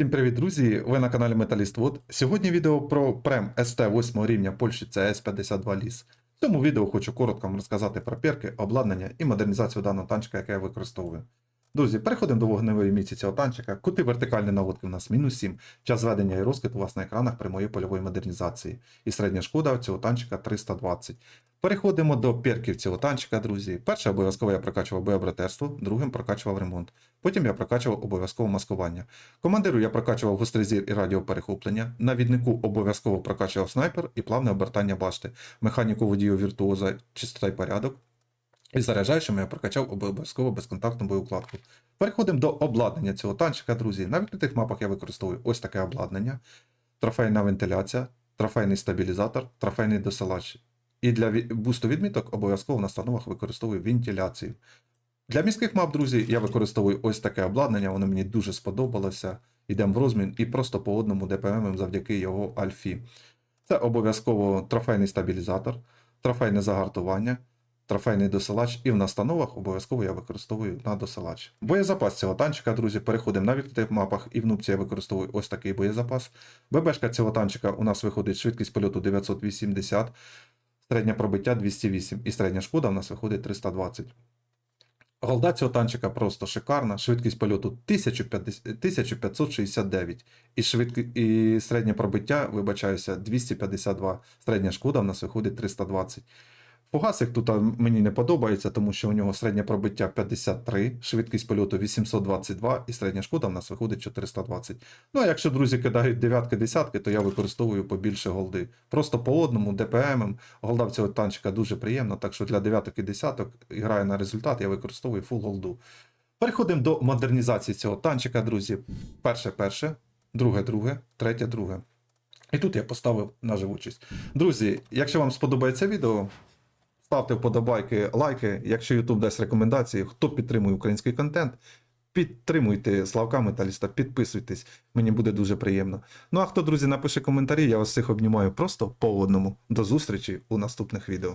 Всім привіт, друзі! Ви на каналі Металіст Вод. Сьогодні відео про прем СТ 8 рівня Польщі CS 52 ліс. В цьому відео хочу коротко вам розказати про перки, обладнання і модернізацію даного танчика, яке я використовую. Друзі, переходимо до вогневої міці цього танчика. Кути вертикальні наводки в нас мінус 7. Час зведення і розкид у вас на екранах прямої польової модернізації. І середня шкода цього танчика 320. Переходимо до перків цього танчика, друзі. Перше обов'язково я прокачував боєбратерство, другим прокачував ремонт. Потім я прокачував обов'язково маскування. Командиру я прокачував гострий зір і радіоперехоплення. Навіднику обов'язково прокачував снайпер і плавне обертання башти. Механіку водію віртуоза, чистота й порядок. І заряджаючим я прокачав обов'язково безконтактну боєукладку. Переходимо до обладнання цього танчика, друзі. На відкритих мапах я використовую ось таке обладнання: трофейна вентиляція, трофейний стабілізатор, трофейний досилач. І для бусту відміток обов'язково на становах використовую вентиляцію. Для міських мап, друзі, я використовую ось таке обладнання, воно мені дуже сподобалося. Йдемо в розмін і просто по одному ДПМ завдяки його альфі. Це обов'язково трофейний стабілізатор, трофейне загартування, трофейний досилач, і в настановах обов'язково я використовую на досилач. Боєзапас цього танчика, друзі, переходимо на відкритих мапах, і в нупці я використовую ось такий боєзапас. ББшка цього танчика у нас виходить швидкість польоту 980, середнє пробиття 208 і середня шкода у нас виходить 320. Голда цього танчика просто шикарна. Швидкість польоту 1569. І, швидкі, і середнє пробиття, вибачаюся, 252. Середня шкода в нас виходить 320. Фугасик тут мені не подобається, тому що у нього середнє пробиття 53, швидкість польоту 822 і середня шкода в нас виходить 420. Ну а якщо друзі кидають дев'ятки, десятки, то я використовую побільше голди. Просто по одному ДПМ. Голда в цього танчика дуже приємна, так що для дев'яток і десяток грає на результат, я використовую фул голду. Переходимо до модернізації цього танчика, друзі. Перше, перше, друге, друге, третє, друге. І тут я поставив на живучість. Друзі, якщо вам сподобається відео, ставте вподобайки, лайки. Якщо YouTube дасть рекомендації, хто підтримує український контент, підтримуйте Славка Металіста, підписуйтесь, мені буде дуже приємно. Ну а хто, друзі, напише коментарі, я вас всіх обнімаю просто по одному. До зустрічі у наступних відео.